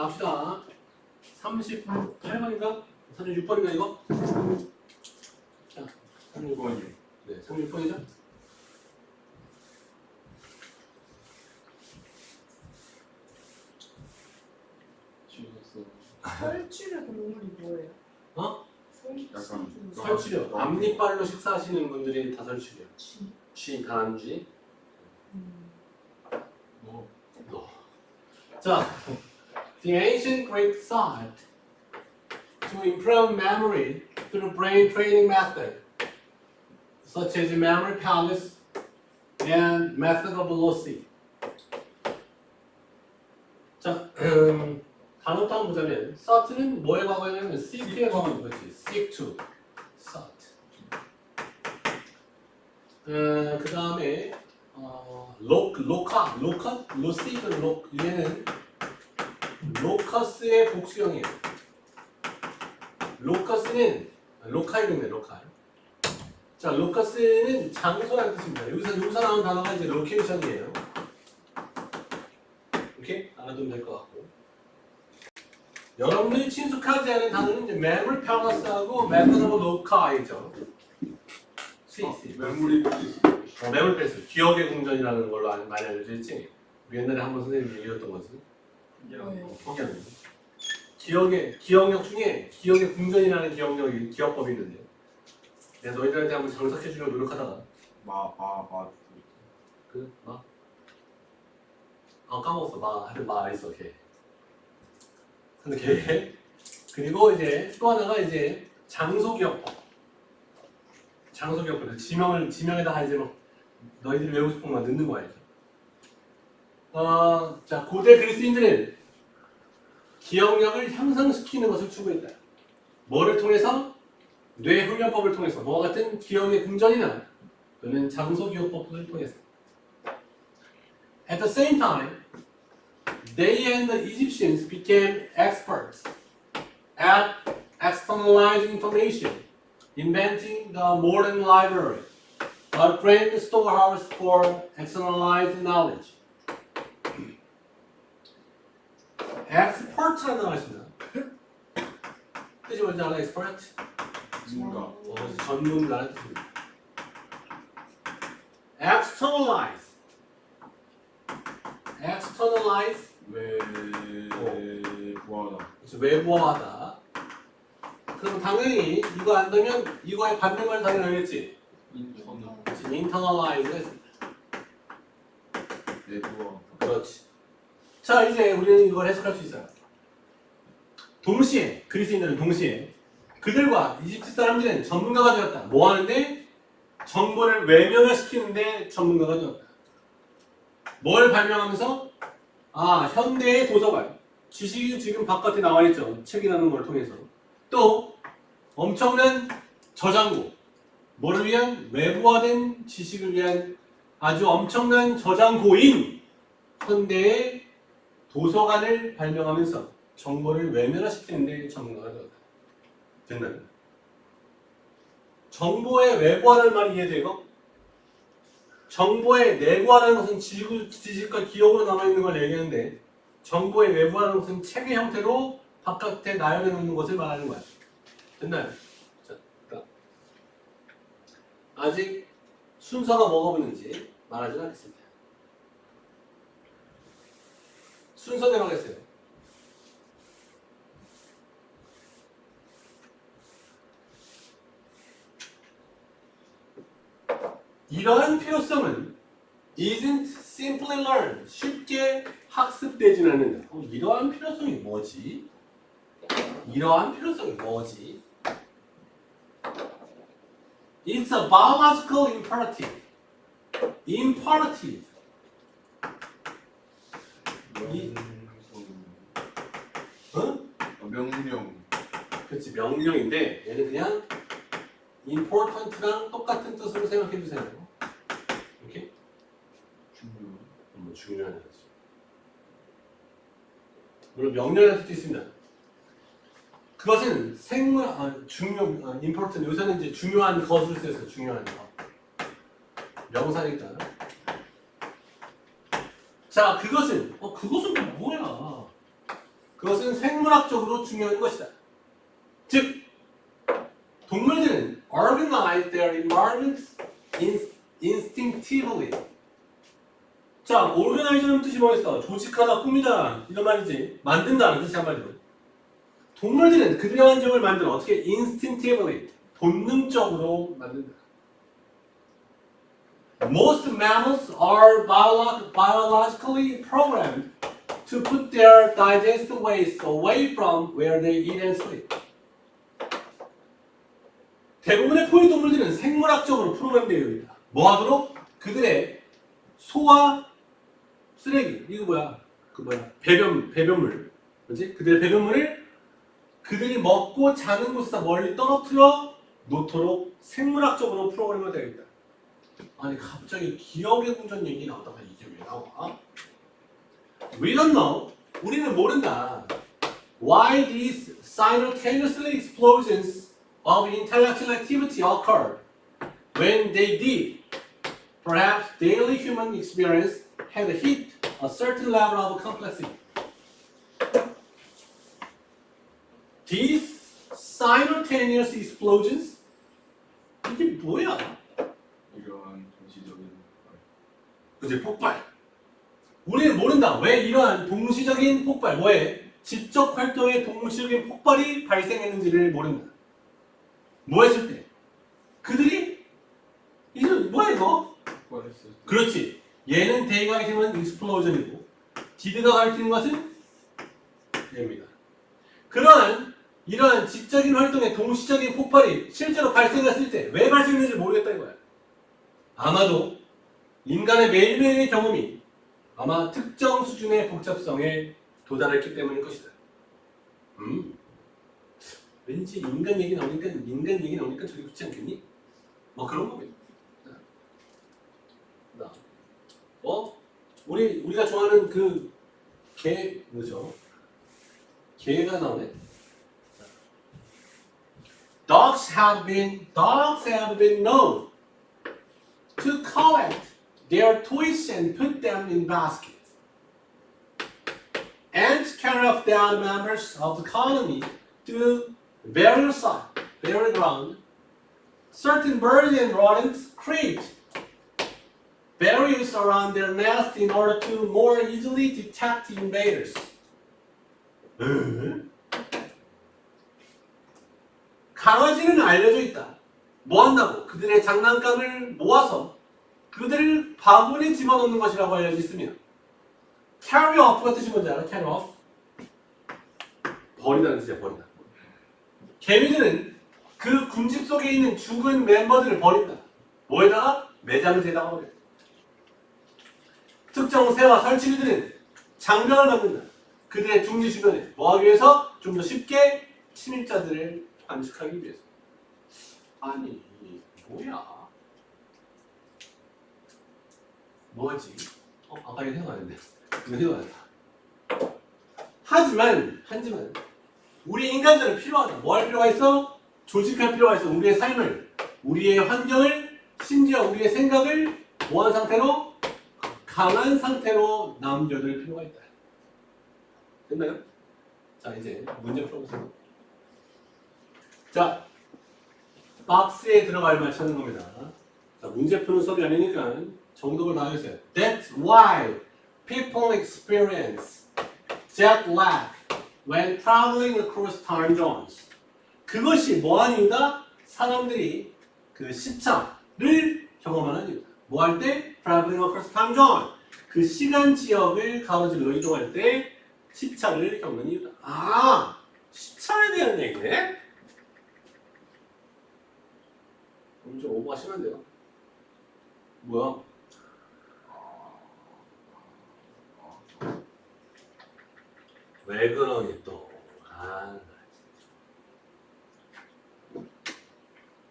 자, 합시다. 38번인가? 36번인가, 이거? 자, 36번. 6번이요. 네, 36번이죠? 죽었어. 설치류 동물이 뭐예요? 어? 약간 설치료. 앞니빨로 식사하시는 분들이 다 설치료. 쥐. 쥐, 다람쥐. 음. 뭐 자, the ancient Greeks thought to improve memory through brain training method, such as memory palace and method of Loci. 자, 음, 단어부터 한번 보자면, thought는 뭐의 과거냐면 seek의 과거인 거지. seek to, thought. 음, 그 다음에 어, 로, 로카, 로카, 로시그 로, 얘는 로커스의 복수형이에요. 로커스는 로카이름이에요, 로카. 자, 로커스는 장소라는 뜻입니다. 여기서 여기서 나온 단어가 이제 로케이션이에요. 오케이? 알아두면 될 것 같고. 여러분들이 친숙하지 않은 단어는 이제 method of loca이죠. C, C. 메모리 어, 매물 패스 기억의 궁전이라는 걸로 알- 많이 알려져 있지 옛날에 한번 선생님이 얘기했던 것은 네. 어, 포기하는 거. 기억의 기억력 중에 기억의 궁전이라는 기억력이 기억법이 있는데 내가 너희들한테 한번 장착해 주려고 노력하다가. 마마마. 그마? 아 까먹었어. 마 하여튼 마 있어. 걔 근데 걔 그리고 이제 또 하나가 이제 장소 기억법. 장소 기억법. 지명을 지명에다가 이제 막 너희들이 외우고 싶은 것만 넣는 거야 이제 어 자 고대 그리스인들은 기억력을 향상시키는 것을 추구했다 뭐를 통해서 뇌 훈련법을 통해서 뭐와 같은 기억의 궁전이나 또는 장소 기억법을 통해서 At the same time, they and the Egyptians became experts at externalizing information, inventing the modern library, a grand storehouse for externalized knowledge. Expert라는 단어가 있습니다. 뜻이 뭔지 알아? expert? 뭔가 어, 전문가라는 뜻입니다. externalize. externalize 왜 뭐하다 그래서 외부화하다. 그럼 당연히 이거 안 되면 이거의 반대말 당연히 알겠지? 인터넷 그렇지. internalize가 있습니다. 내부와 그렇지. 자 이제 우리는 이걸 해석할 수 있어요. 동시에 그리스인들은 동시에 그들과 이집트 사람들은 전문가가 되었다. 뭐 하는데? 정보를 외면화시키는데 전문가가 되었다. 뭘 발명하면서? 아 현대의 도서관. 지식이 지금 바깥에 나와 있죠. 책이라는 걸 통해서. 또 엄청난 저장고. 뭐를 위한 외부화된 지식을 위한 아주 엄청난 저장고인 현대의 도서관을 발명하면서 정보를 외면화시키는데 전문가가. 됐나요? 정보의 외부화라는 말이 이해되고 정보의 내부화라는 것은 지구, 지식과 기억으로 남아있는 걸 얘기하는데 정보의 외부화라는 것은 책의 형태로 바깥에 나열해 놓는 것을 말하는 거야. 됐나요? 자, 그러니까 아직 순서가 뭐가 붙는지 말하지 않겠습니다. 순서대로 하겠어요. 이러한 필요성은 isn't simply learned 쉽게 학습되지는 않는다. 어, 이러한 필요성이 뭐지? 이러한 필요성이 뭐지? It's a biological imperative. imperative. 이- 어? 아, 명령 그렇지 명령인데 얘는 그냥 important랑 똑같은 뜻으로 생각해 주세요. 이렇게 중요 뭐 중요한 거지. 물론 명령이라는 뜻도 있습니다. 그것은 생물 아, 중요 아, important 요새는 이제 중요한 것을 쓰여서 중요한 것 명사니까. 자 그것은 어 그것은 뭐야? 그것은 생물학적으로 중요한 것이다. 즉, 동물들은 organize their environments in- instinctively. 자, organize는 뜻이 뭐였어? 조직하다, 꾸미다 이런 말이지. 만든다는 뜻이 한마디로. 동물들은 그들의 환경을 만들어 어떻게 instinctively 본능적으로 만든다. Most mammals are biolo- biologically programmed to put their digestive waste away from where they eat and sleep. 대부분의 포유동물들은 생물학적으로 프로그램되어 있다. 뭐 하도록? 그들의 소화 쓰레기 이거 뭐야? 그 뭐야? 배변 배변물 뭐지? 그들의 배변물을 그들이 먹고 자는 곳에서 멀리 떨어뜨려 놓도록 생물학적으로 프로그램이 되어 있다. 아니 갑자기 기억의 궁전 얘기 나오다가 이게 왜 나와? We don't know. 우리는 모른다. Why these simultaneously explosions of intellectual activity occurred when they did. Perhaps daily human experience had hit a certain level of complexity. These simultaneous explosions 이게 뭐야? 이러한 동시적인 그지 폭발. 우리는 모른다. 왜 이러한 동시적인 폭발, 뭐에 지적 활동의 동시적인 폭발이 발생했는지를 모른다. 뭐 했을 때? 그들이 이게 뭐야 이거? 그렇지. 얘는 대가 가리키는 익스플로전이고 디드가 가리키는 것은 얘입니다. 그러한 이러한 지적인 활동의 동시적인 폭발이 실제로 발생했을 때 왜 발생했는지 모르겠다 이거야. 아마도 인간의 매일매일의 경험이 아마 특정 수준의 복잡성에 도달했기 때문일 것이다. 음. 왠지 인간 얘기 나오니까 인간 얘기 나오니까 저기 붙지 않겠니? 뭐 그런 거겠다. 우리 우리가 좋아하는 그 개 뭐죠? 개가 나오네. Dogs have been dogs have been known to collect their toys and put them in baskets. Ants carry off the other members of the colony to burial site, burial ground. Certain birds and rodents create Barriers around their nest in order to more easily detect invaders. 응? 강아지는 알려져 있다. 뭐 한다고? 그들의 장난감을 모아서 그들을 바구니에 집어넣는 것이라고 알려져 있으며 carry off가 뜻이 뭔지 알아? carry off? 버리다는 뜻이야, 버리다. 개미들은 그 군집 속에 있는 죽은 멤버들을 버린다. 뭐에다가? 매장을 대다가 버려. 특정 새와 설치류들은 장벽을 만든다. 그들의 둥지 주변에 뭐하기 위해서? 좀 더 쉽게 침입자들을 관측하기 위해서. 아니, 뭐야? 뭐지? 어, 아까 이거 했는데. 이거 했다. 하지만, 하지만, 우리 인간들은 필요하다. 뭐 할 필요가 있어? 조직할 필요가 있어. 우리의 삶을, 우리의 환경을, 심지어 우리의 생각을 뭐한 상태로? 강한 상태로 남겨둘 필요가 있다. 됐나요? 자, 이제 문제 풀어보세요. 자, 박스에 들어갈 말 찾는 겁니다. 자, 문제 푸는 수업이 아니니까 정독을 다 해주세요. That's why people experience jet lag when traveling across time zones. 그것이 뭐한 이유다? 사람들이 그 시차를 경험하는 이유다. 뭐 할 때? traveling across time. 그 시간 지역을 가로질러 이동할 때 시차를 겪는 이유다. 아, 시차에 대한 얘기네? 그럼 좀 오버하시면 안 돼요. 뭐야? 왜 그러니 또? 아,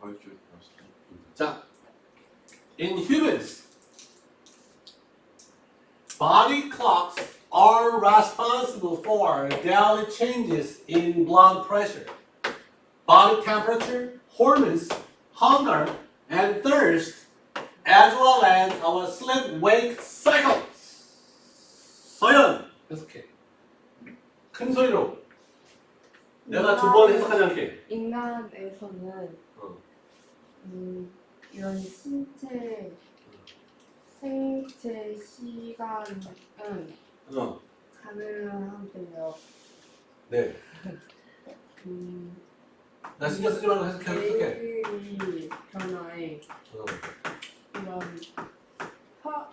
알죠 자, in humans, body clocks are responsible for daily changes in blood pressure, body temperature, hormones, hunger, and thirst, as well as our sleep-wake cycles. 서연, 계속해. 큰 소리로. 내가 두 번 해석하지 않게. 인간에서는 어. 음, 이런 신체 생체 시간은 어. 가능한데요. 네. 음, 나 신경 쓰지 말고 해석해. 해석해. 매일이 변화에 어. 이런 화,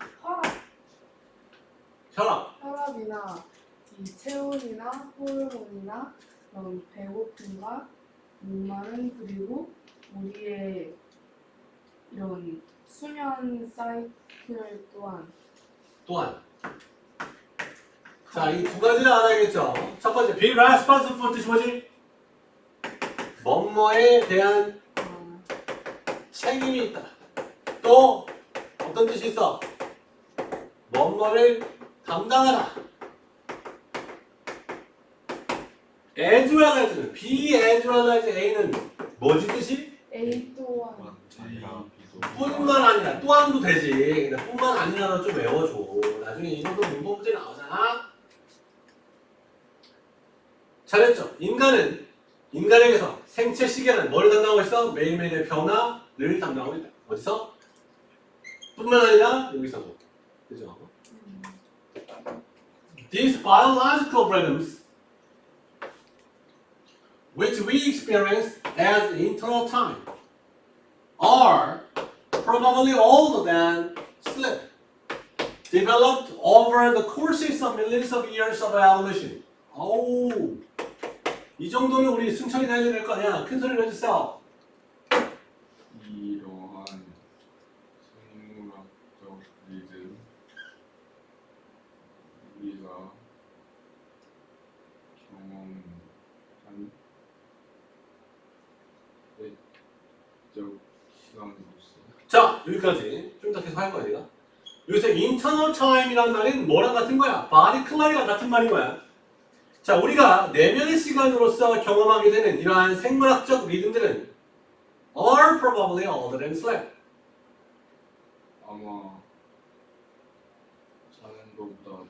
혈압. 혈압이나 이 체온이나 호르몬이나 그런 배고픔과 목마름 그리고 우리의 이런 수면 사이클 또한 또한. 자, 이 두 가지를 알아야겠죠. 첫 번째, be responsible 뜻이 뭐지? 뭐뭐에 대한 어, 책임이 있다. 또 어떤 뜻이 있어? 뭐뭐를 담당하라. as well as는 be as well as a는 뭐지 뜻이? A 또한 자기가 비도 뿐만 아니라 또한도 되지. 근데 뿐만 아니라도 좀 외워줘. 나중에 이 정도 문법 문제 나오잖아. 잘했죠? 인간은 인간에게서 생체 시계는 뭘 담당하고 있어? 매일매일의 변화를 담당하고 있다. 어디서? 뿐만 아니라 여기서도. 그죠? These biological rhythms which we experience as internal time are probably older than sleep, developed over the courses of millions of years of evolution. 오, 이 정도는 우리 승천이 다 해야 될 거 아니야? 큰 소리로 해주세요. 이러한 생물학적 리듬 우리가 경험한 내적 시간으로서 자, 여기까지 좀더 계속 할 거야, 내가. 여기서 internal time이란 말은 뭐랑 같은 거야? body clock이랑 같은 말인 거야. 자, 우리가 내면의 시간으로서 경험하게 되는 이러한 생물학적 리듬들은 are probably older than sleep. 아마 자는 것보다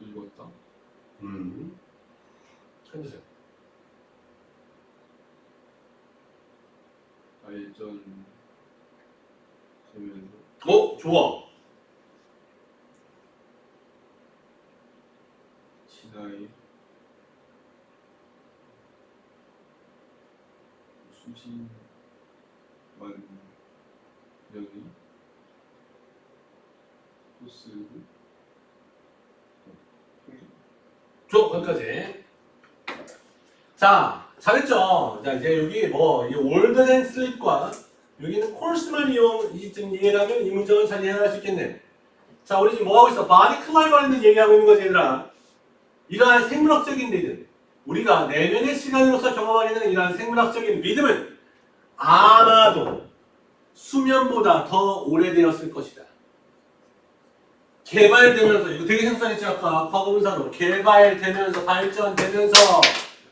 늙었다 음. 해주세요. 발전 되면서 어, 좋아. 지나이. 수십만. 년이 코스를 줘, 거기까지. 자, 잘했죠? 자, 이제 여기 뭐, 이 than sleep과 여기는 course만 이용, 이, 좀 이해하면 이 문장은 잘 이해할 수 있겠네. 자, 우리 지금 뭐 하고 있어? body clock이라는 얘기하고 있는 거지, 얘들아. 이러한 생물학적인 리듬. 우리가 내면의 시간으로서 경험하게 되는 이러한 생물학적인 리듬은 아마도 수면보다 더 오래되었을 것이다. 개발되면서 이거 되게 생소했지 아까 과거분사로 개발되면서 발전되면서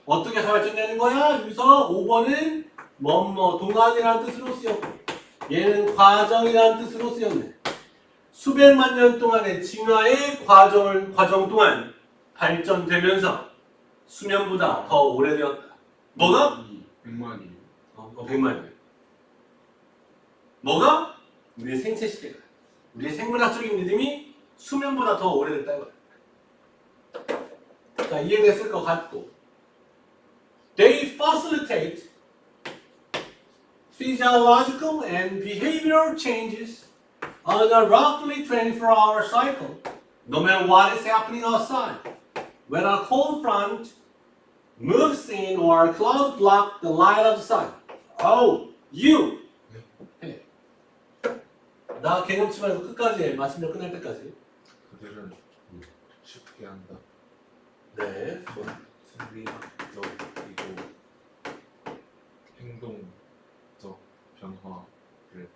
어떻게 발전되는 거야? 여기서 5번은 뭐뭐 동안이라는 뜻으로 쓰였고 얘는 과정이라는 뜻으로 쓰였네. 수백만 년 동안의 진화의 과정을 과정 동안 발전되면서 수면보다 더 오래되었다. 뭐가? 이 백만이 어, 어 100만 년. 뭐가? 우리의 생체 시계가. 우리의 생물학적인 리듬이 수면보다 더 오래됐다 이거야. 자, 이해됐을 것 같고. They facilitate physiological and behavioral changes on a roughly 24-hour cycle, no matter what is happening outside. When a cold front moves in or clouds block the light of the sun. Oh, you. 해. 나 개념치 말고 끝까지 해. 마침내 끝날 때까지. 그들은 쉽게 한다. 네. 생리학적이고 행동 적 변화를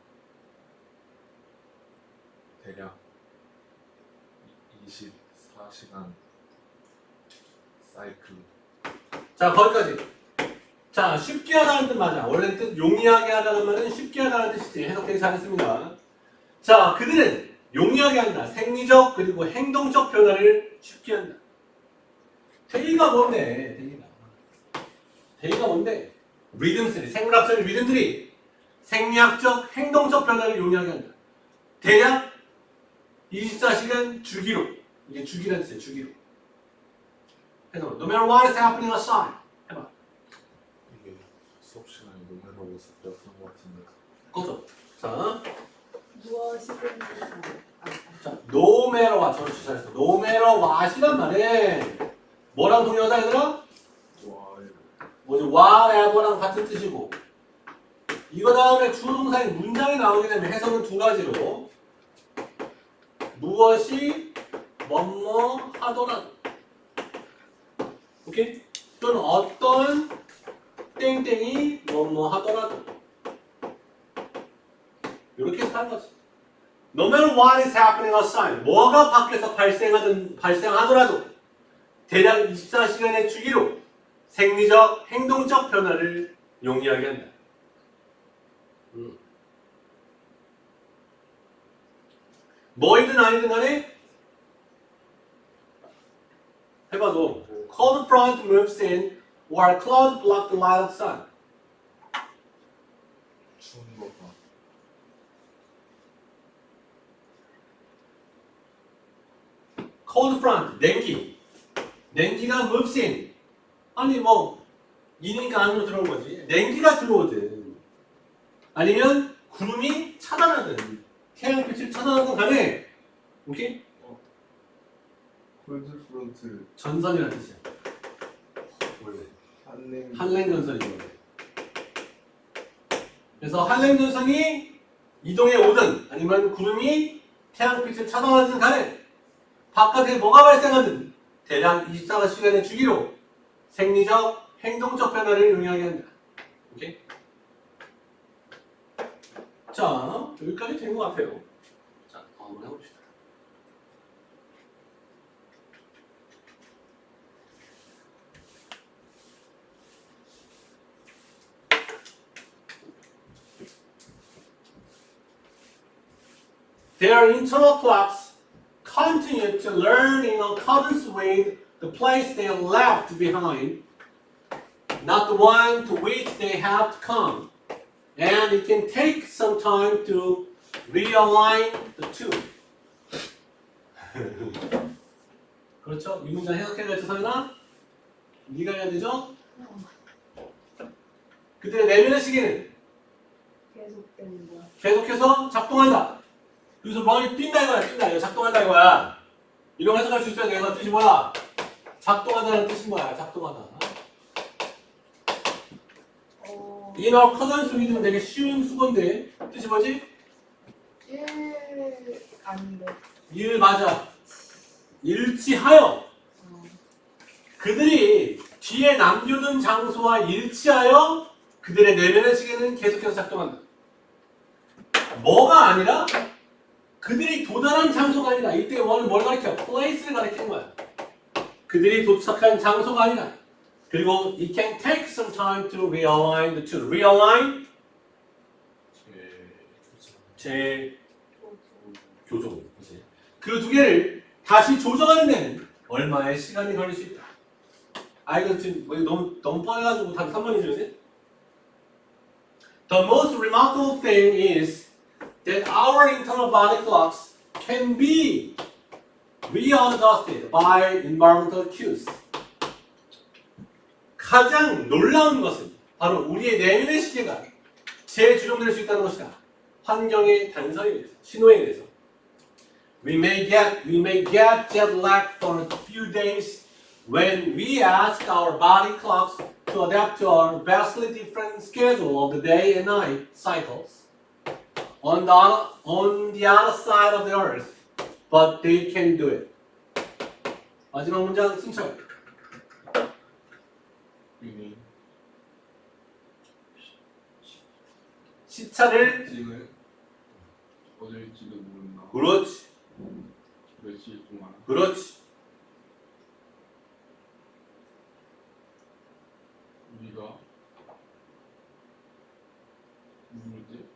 대략 24시간 사이클 자, 거기까지. 자, 쉽게 하다는 뜻 맞아. 원래 뜻 용이하게 하다는 말은 쉽게 하다는 뜻이지. 해석 되게 잘했습니다. 자, 그들은 용이하게 한다. 생리적 그리고 행동적 변화를 쉽게 한다. 데이가 뭔데? 데이가 뭔데? 리듬들이 생물학적 리듬들이 생리학적 행동적 변화를 용이하게 한다. 대략 24시간 주기로 이게 주기란 뜻이에요. 주기로. 해서 No matter what is happening outside. 해봐. 이게 수업 시간에 했을 때 어떤 것 같은데 꺼져. 자, 무엇이든. 자, no matter what. 저를 주사했어. No matter what이란 말에 뭐랑 동의하다 얘들아? 와 뭐지? whatever랑 같은 뜻이고 이거 다음에 주동사의 문장이 나오게 되면 해석은 두 가지로 무엇이 뭐뭐 하더라도 오케이? 또는 어떤 땡땡이 뭐뭐 하더라도 이렇게 해석하는 거지 No matter what is happening outside 뭐가 밖에서 발생하든 발생하더라도 대략 24시간의 주기로 생리적, 행동적 변화를 용이하게 한다. 음. 뭐이든 아니든 간에 해봐도 cold front moves in or cloud block the light of sun. 추운 거가 cold front, 냉기. 냉기가 moves in. 아니 뭐 이니까 안으로 들어온 거지. 냉기가 들어오든 아니면 구름이 차단하든 태양빛을 차단하든 간에 오케이? 콜드 프론트 전선이라는 뜻이야. 원래 한랭 전선이거든. 그래서 한랭 전선이 이동해 오든 아니면 구름이 태양빛을 차단하든 간에 바깥에 뭐가 발생하든 대략 24시간의 주기로 생리적, 행동적 변화를 용이하게 한다. 오케이? 자, 여기까지 된 것 같아요. 자, 한번 해봅시다. Their internal clocks continue to learn in accordance with the place they left behind, not the one to which they have to come. And it can take some time to realign the two. 그렇죠? 이 문장 해석해야겠죠, 서연아? 네가 해야 되죠? 그들의 내면의 시계는 계속되는 거야. 계속해서 작동한다. 여기서 멍이 뛴다 이거야, 뛴다. 이거 작동한다 이거야. 이런 거 해석할 수 있어야 돼. 이거 뜻이 뭐야? 작동한다는 뜻인 거야. 작동하다. 어, 인어 커던 수기는 되게 쉬운 수건데 뜻이 뭐지? 일 아닌데. 일 맞아. 일치하여 어, 그들이 뒤에 남겨둔 장소와 일치하여 그들의 내면의 시계는 계속해서 작동한다. 뭐가 아니라 그들이 도달한 장소가 아니라 이때 원은 뭘 가리켜? place를 가리키는 거야. 그들이 도착한 장소가 아니라 그리고 it can take some time to realign the two. realign 제재 교정. 그 두 개를 다시 조정하는 데는 얼마의 시간이 걸릴 수 있다. 아 이거 지금 뭐 너무 너무 뻔해가지고 단 3번이 주지? The most remarkable thing is that our internal body clocks can be readjusted by environmental cues. 가장 놀라운 것은 바로 우리의 내면의 시계가 재조정될 수 있다는 것이다. 환경의 단서에 의해서, 신호에 의해서. We may get we may get jet lag for a few days when we ask our body clocks to adapt to our vastly different schedule of the day and night cycles on the on the other side of the earth, but they can do it. 마지막 문장 승철. 유니 시차를 지금 어딜지도 모른다 그렇지, 며칠 동안 그렇지. 우리가 누구지?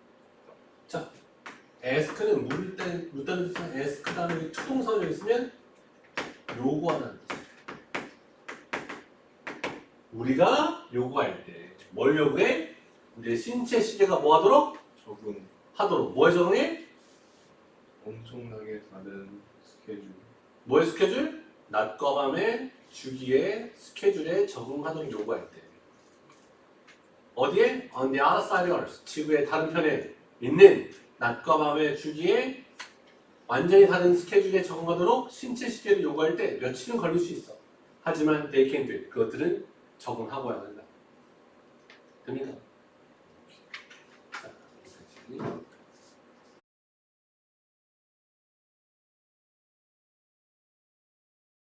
에스크는 물을 때 물다는 뜻은 에스크 다음에 투동선이 있으면 요구하는 뜻. 우리가 요구할 때 뭘 요구해? 이제 신체 시계가 뭐 하도록? 적응 하도록 뭐에 적응해? 엄청나게 다른 스케줄 뭐의 스케줄? 낮과 밤의 주기의 스케줄에 적응하도록 요구할 때 어디에? On the other side of Earth 지구의 다른 편에 있는 낮과 밤의 주기에 완전히 다른 스케줄에 적응하도록 신체 시계를 요구할 때 며칠은 걸릴 수 있어 하지만 they can do it 그것들은 적응하고야 한다 됩니까?